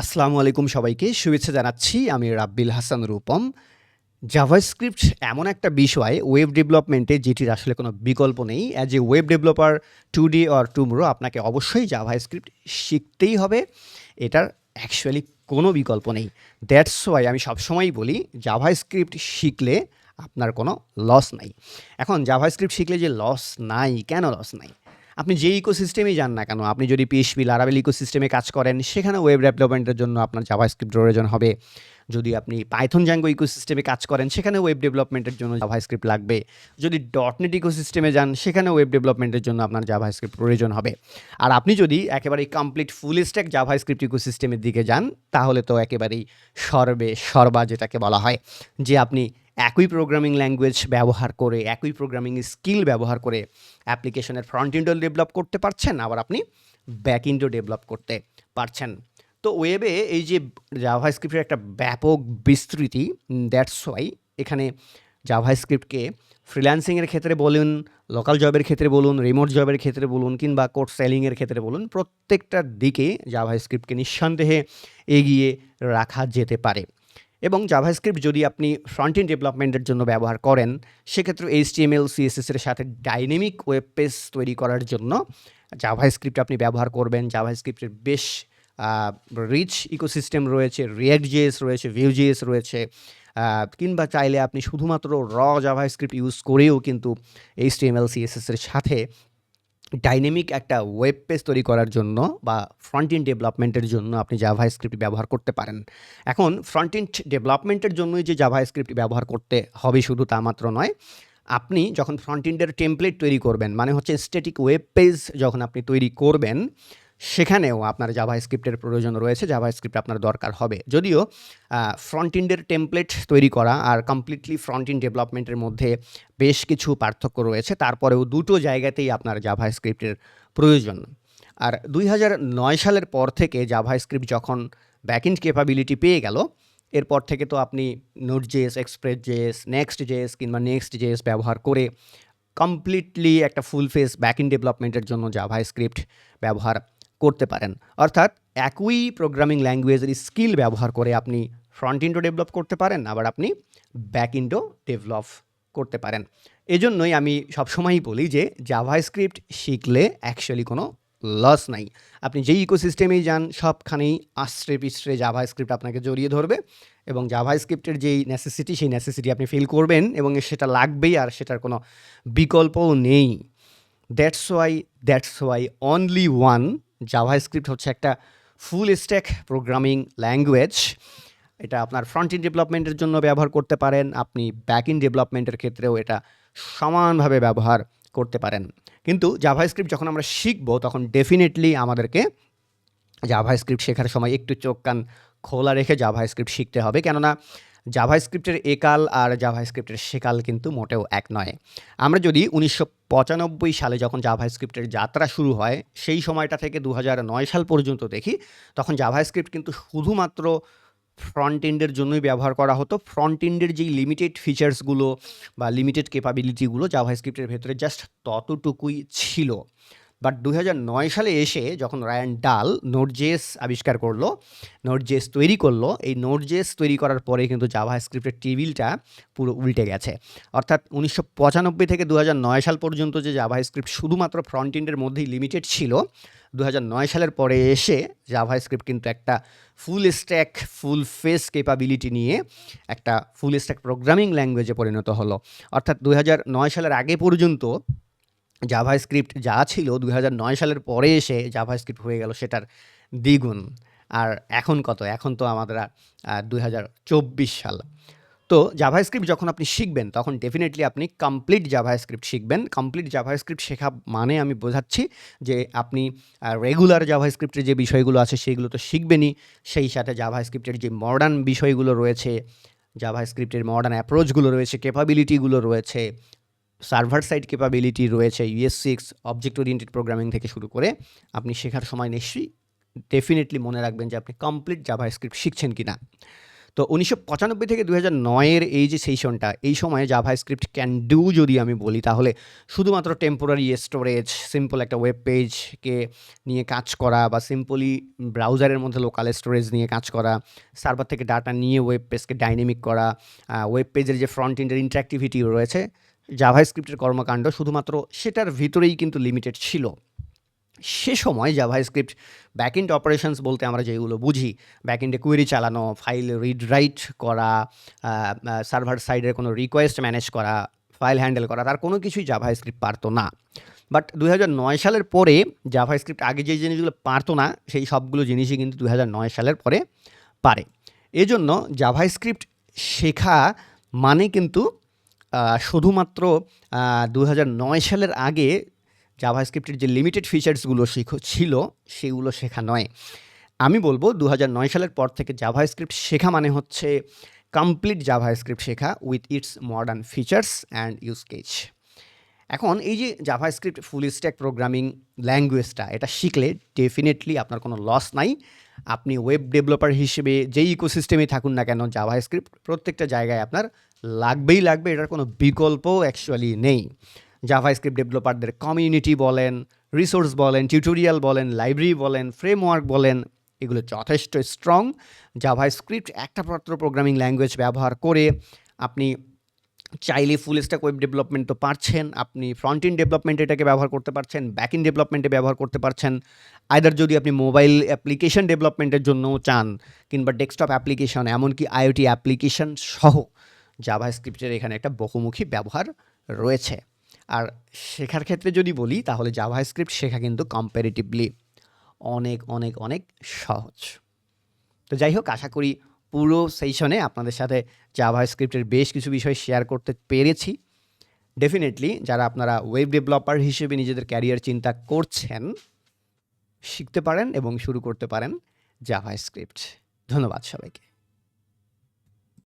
আসসালামু আলাইকুম সবাইকে। শুভেচ্ছা জানাচ্ছি আমি রাব্বিল হাসান রূপম। জাভাস্ক্রিপ্ট এমন একটা বিষয় ওয়েব ডেভেলপমেন্টে যেটির আসলে কোনো বিকল্প নেই। As a web developer today or tomorrow আপনাকে অবশ্যই জাভাস্ক্রিপ্ট শিখতেই হবে। এটার অ্যাকচুয়ালি কোনো বিকল্প নেই। দ্যাটস ওয়াই আমি সবসময়ই বলি, জাভাস্ক্রিপ্ট শিখলে আপনার কোনো লস নাই। এখন জাভাস্ক্রিপ্ট শিখলে যে লস নাই, কেন লস নাই? আপনি যে ইকোসিস্টেমেই যান না কেন, আপনি যদি পিএইচপি লারাবেল ইকোসিস্টেমে কাজ করেন, সেখানে ওয়েব ডেভেলপমেন্টের জন্য আপনার জাভাস্ক্রিপ্ট প্রয়োজন হবে। যদি আপনি পাইথন জ্যাঙ্গো ইকোসিস্টেমে কাজ করেন সেখানে ওয়েব ডেভেলপমেন্টের জন্য জাভাস্ক্রিপ্ট লাগবে। যদি. ডটনেট ইকোসিস্টেমে যান সেখানে ওয়েব ডেভেলপমেন্টের জন্য আপনার জাভাস্ক্রিপ্ট প্রয়োজন হবে। আর আপনি যদি একেবারেই কমপ্লিট ফুল স্ট্যাক জাভাস্ক্রিপ্ট ইকোসিস্টেমের দিকে যান, তাহলে তো একেবারেই সর্বে, সর্বা যেটাকে বলা হয়, যে আপনি একই প্রোগ্রামিং ল্যাঙ্গুয়েজ ব্যবহার করে, একই প্রোগ্রামিং স্কিল ব্যবহার করে অ্যাপ্লিকেশনের ফ্রন্ট ইন্ডো ডেভেলপ করতে পারছেন, আবার আপনি ব্যাক ইন্ডো ডেভেলপ করতে পারছেন। তো ওয়েবে এই যে জাভাস্ক্রিপ্টের একটা ব্যাপক বিস্তৃতি দ্যাটস ওয়াই এখানে জাভাস্ক্রিপ্টকে ফ্রিল্যান্সিংয়ের ক্ষেত্রে বলুন লোকাল জবের ক্ষেত্রে বলুন রিমোট জবের ক্ষেত্রে বলুন, কিংবা কোর্স সেলিংয়ের ক্ষেত্রে বলুন প্রত্যেকটার দিকে জাভাস্ক্রিপ্টকে নিঃসন্দেহে এগিয়ে রাখা যেতে পারে। এবং জাভাস্ক্রিপ্ট যদি আপনি ফ্রন্ট এন্ড ডেভেলপমেন্টের জন্য ব্যবহার করেন, সেক্ষেত্রে এইচটিএমএল, সিএসএস এর সাথে ডাইনামিক ওয়েব পেজ তৈরি করার জন্য জাভাস্ক্রিপ্ট আপনি ব্যবহার করবেন। জাভাস্ক্রিপ্টের বেশ রিচ ইকোসিস্টেম রয়েছে রিয়াক্ট জিএস রয়েছে ভিউ জিএস রয়েছে কিংবা চাইলে আপনি শুধুমাত্র র জাভাস্ক্রিপ্ট ইউজ করেও কিন্তু এইচটিএমএল, সিএসএস এর সাথে ডাইনামিক একটা ওয়েব পেজ তৈরি করার জন্য বা ফ্রন্ট ইন ডেভেলপমেন্টের জন্য আপনি জাভা স্ক্রিপ্ট ব্যবহার করতে পারেন। এখন ফ্রন্ট ইন ডেভেলপমেন্টের জন্যই যে জাভা স্ক্রিপ্ট ব্যবহার করতে হবে শুধু তা মাত্র নয়, আপনি যখন ফ্রন্ট ইন্ডের টেমপ্লেট তৈরি করবেন মানে হচ্ছে স্টেটিক ওয়েব পেজ যখন আপনি তৈরি করবেন সেখানেও আপনার জাভা স্ক্রিপ্টের প্রয়োজন রয়েছে জাভা স্ক্রিপ্ট আপনার দরকার হবে। যদিও ফ্রন্ট ইন্ডের টেমপ্লেট তৈরি করা আর কমপ্লিটলি ফ্রন্ট ইন ডেভেলপমেন্টের মধ্যে বেশ কিছু পার্থক্য রয়েছে, তারপরেও দুটো জায়গাতেই আপনার জাভা স্ক্রিপ্টের প্রয়োজন। আর দুই সালের পর থেকে জাভা স্ক্রিপ্ট যখন ব্যাকইন্ড ক্যাপাবিলিটি পেয়ে গেল, এরপর থেকে তো আপনি Node JS Express JS Next JS কিংবা নেক্সট জেএস ব্যবহার করে কমপ্লিটলি একটা ফুল ফেস ব্যাকইন্ড ডেভেলপমেন্টের জন্য জাভা স্ক্রিপ্ট ব্যবহার করতে পারেন। অর্থাৎ একই প্রোগ্রামিং ল্যাঙ্গুয়েজের স্কিল ব্যবহার করে আপনি ফ্রন্ট ইন্ডো ডেভেলপ করতে পারেন, আবার আপনি ব্যাক ইন্ডো ডেভেলপ করতে পারেন। এজন্যই আমি সবসময়ই বলি যে জাভা স্ক্রিপ্ট শিখলে অ্যাকচুয়ালি কোনো লস নাই। আপনি যেই ইকোসিস্টেমেই যান, সবখানেই আশ্রে পিশ্রে জাভা স্ক্রিপ্ট আপনাকে জড়িয়ে ধরবে এবং জাভা স্ক্রিপ্টের যেই নেসেসিটি সেই নেসেসিটি আপনি ফিল করবেন এবং সেটা লাগবেই আর সেটার কোনো বিকল্পও নেই। That's why that's why only one JavaScript হচ্ছে একটা ফুল স্ট্যাক প্রোগ্রামিং ল্যাঙ্গুয়েজ এটা আপনার ফ্রন্ট ইন ডেভেলপমেন্টের জন্য ব্যবহার করতে পারেন। আপনি ব্যাক ইন ডেভেলপমেন্টের ক্ষেত্রেও এটা সমানভাবে ব্যবহার করতে পারেন। কিন্তু জাভা স্ক্রিপ্ট যখন আমরা শিখব, তখন ডেফিনেটলি আমাদেরকে জাভা স্ক্রিপ্ট শেখার সময় একটু চোখ কান খোলা রেখে জাভা স্ক্রিপ্ট শিখতে হবে। কেননা জাভা স্ক্রিপ্টের একাল আর জাভা স্ক্রিপ্টের সেকাল কিন্তু মোটেও এক নয়। আমরা যদি উনিশশো পঁচানব্বই সালে যখন জাভা স্ক্রিপ্টের যাত্রা শুরু হয়, সেই সময়টা থেকে দু নয় সাল পর্যন্ত দেখি, তখন জাভা স্ক্রিপ্ট কিন্তু শুধুমাত্র ফ্রন্ট এন্ডের জন্যই ব্যবহার করা হতো। ফ্রন্ট এন্ডের যেই লিমিটেড ফিচার্সগুলো বা লিমিটেড ক্যাপাবিলিটিগুলো জাভা স্ক্রিপ্টের ভেতরে জাস্ট ততটুকুই ছিল। বাট দু সালে এসে যখন রায়ান ডাল নোট জেস আবিষ্কার করল নোট জেস তৈরি করল, এই নোট জেস তৈরি করার পরে কিন্তু জাভা স্ক্রিপ্টের টেবিলটা পুরো উল্টে গেছে। অর্থাৎ উনিশশো পঁচানব্বই থেকে দু সাল পর্যন্ত যে জাভা স্ক্রিপ্ট শুধুমাত্র ফ্রন্ট এন্ডের মধ্যেই লিমিটেড ছিল দু সালের পরে এসে জাভা স্ক্রিপ্ট কিন্তু একটা full stack, full face capability নিয়ে একটা ফুল স্ট্যাক প্রোগ্রামিং ল্যাঙ্গুয়েজে পরিণত হলো। অর্থাৎ দু সালের আগে পর্যন্ত জাভা স্ক্রিপ্ট যা ছিল দু সালের পরে এসে জাভা স্ক্রিপ্ট হয়ে গেল সেটার দ্বিগুণ। আর এখন কত? এখন তো আমাদের দু হাজার চব্বিশ সাল। তো জাভা স্ক্রিপ্ট যখন আপনি শিখবেন, তখন ডেফিনেটলি আপনি কমপ্লিট জাভা স্ক্রিপ্ট শিখবেন। কমপ্লিট জাভা স্ক্রিপ্ট শেখা মানে আমি বোঝাচ্ছি যে আপনি রেগুলার জাভা স্ক্রিপ্টের যে বিষয়গুলো আছে সেইগুলো তো শিখবেনই। সেই সাথে জাভা স্ক্রিপ্টের যে মডার্ন বিষয়গুলো রয়েছে জাভা স্ক্রিপ্টের মডার্ন অ্যাপ্রোচগুলো রয়েছে ক্যাপাবিলিটিগুলো রয়েছে সার্ভার সাইড ক্যাপাবিলিটি রয়েছে ES six object oriented programming থেকে শুরু করে আপনি শেখার সময় নিশ্চয়ই ডেফিনেটলি মনে রাখবেন যে আপনি কমপ্লিট জাভা স্ক্রিপ্ট শিখছেন কি না তো উনিশশো পঁচানব্বই থেকে দু হাজার নয়ের এই যে সেশনটা এই সময়ে জাভা স্ক্রিপ্ট ক্যান ডু যদি আমি বলি, তাহলে শুধুমাত্র টেম্পোরারি স্টোরেজ সিম্পল একটা ওয়েব পেজকে নিয়ে কাজ করা বা সিম্পলি ব্রাউজারের মধ্যে লোকাল স্টোরেজ নিয়ে কাজ করা সার্ভার থেকে ডাটা নিয়ে ওয়েব পেজকে ডাইনামিক করা ওয়েব পেজের যে ফ্রন্ট এন্ডের ইন্টারাক্টিভিটি রয়েছে জাভা স্ক্রিপ্টের কর্মকাণ্ড শুধুমাত্র সেটার ভিতরেই কিন্তু লিমিটেড ছিল। সে সময় জাভা স্ক্রিপ্ট ব্যাকএন্ড অপারেশনস বলতে আমরা যেগুলো বুঝি ব্যাকএন্ডে কোয়েরি চালানো ফাইল রিড রাইট করা সার্ভার সাইডের কোনো রিকোয়েস্ট ম্যানেজ করা ফাইল হ্যান্ডেল করা, তার কোনো কিছুই জাভা স্ক্রিপ্ট পারতো না। বাট দুই নয় সালের পরে জাভা স্ক্রিপ্ট আগে যে জিনিসগুলো পারতো না, সেই সবগুলো জিনিসই কিন্তু দুই নয় সালের পরে পারে। এজন্য জাভা স্ক্রিপ্ট শেখা মানে কিন্তু শুধুমাত্র দু সালের আগে জাভা স্ক্রিপ্টের যে লিমিটেড ফিচার্সগুলো শেখো, ছিল, সেগুলো শেখা নয়। আমি বলব দু সালের পর থেকে জাভা স্ক্রিপ্ট শেখা মানে হচ্ছে কমপ্লিট জাভা স্ক্রিপ্ট শেখা with its modern features and use case এখন এই যে JavaScript full stack programming ল্যাঙ্গুয়েজটা এটা শিখলে ডেফিনেটলি আপনার কোনো লস নাই। আপনি ওয়েব ডেভেলপার হিসেবে যেই ইকোসিস্টেমে থাকুন না কেন জাভা স্ক্রিপ্ট প্রত্যেকটা জায়গায় আপনার লাগবেই লাগবে, এটার কোনো বিকল্প অ্যাকচুয়ালি নেই। জাভা স্ক্রিপ্ট ডেভেলপারদের কমিউনিটি বলেন রিসোর্স বলেন টিউটোরিয়াল বলেন লাইব্রেরি বলেন ফ্রেমওয়ার্ক বলেন, এগুলো যথেষ্ট স্ট্রং জাভা স্ক্রিপ্ট একটা মাত্র প্রোগ্রামিং ল্যাঙ্গুয়েজ ব্যবহার করে আপনি চাইলে ফুল স্ট্যাক ওয়েব ডেভেলপমেন্ট তো পারছেন, আপনি ফ্রন্ট ইন ডেভেলপমেন্ট এটাকে ব্যবহার করতে পারছেন ব্যাক ইন ডেভেলপমেন্টে ব্যবহার করতে পারছেন। আইদার যদি আপনি মোবাইল অ্যাপ্লিকেশন ডেভেলপমেন্টের জন্যও চান কিংবা ডেস্কটপ অ্যাপ্লিকেশন এমনকি আইওটি অ্যাপ্লিকেশন সহ জাভা স্ক্রিপ্টের এখানে একটা বহুমুখী ব্যবহার রয়েছে। আর শেখার ক্ষেত্রে যদি বলি, তাহলে জাভা স্ক্রিপ্ট শেখা কিন্তু কম্পারেটিভলি অনেক অনেক অনেক সহজ। তো যাই হোক, আশা করি পুরো সেশনে আপনাদের সাথে জাভা স্ক্রিপ্টের বেশ কিছু বিষয় শেয়ার করতে পেরেছি। ডেফিনেটলি যারা আপনারা ওয়েব ডেভেলপার হিসেবে নিজেদের ক্যারিয়ার চিন্তা করছেন, শিখতে পারেন এবং শুরু করতে পারেন জাভা স্ক্রিপ্ট ধন্যবাদ সবাইকে।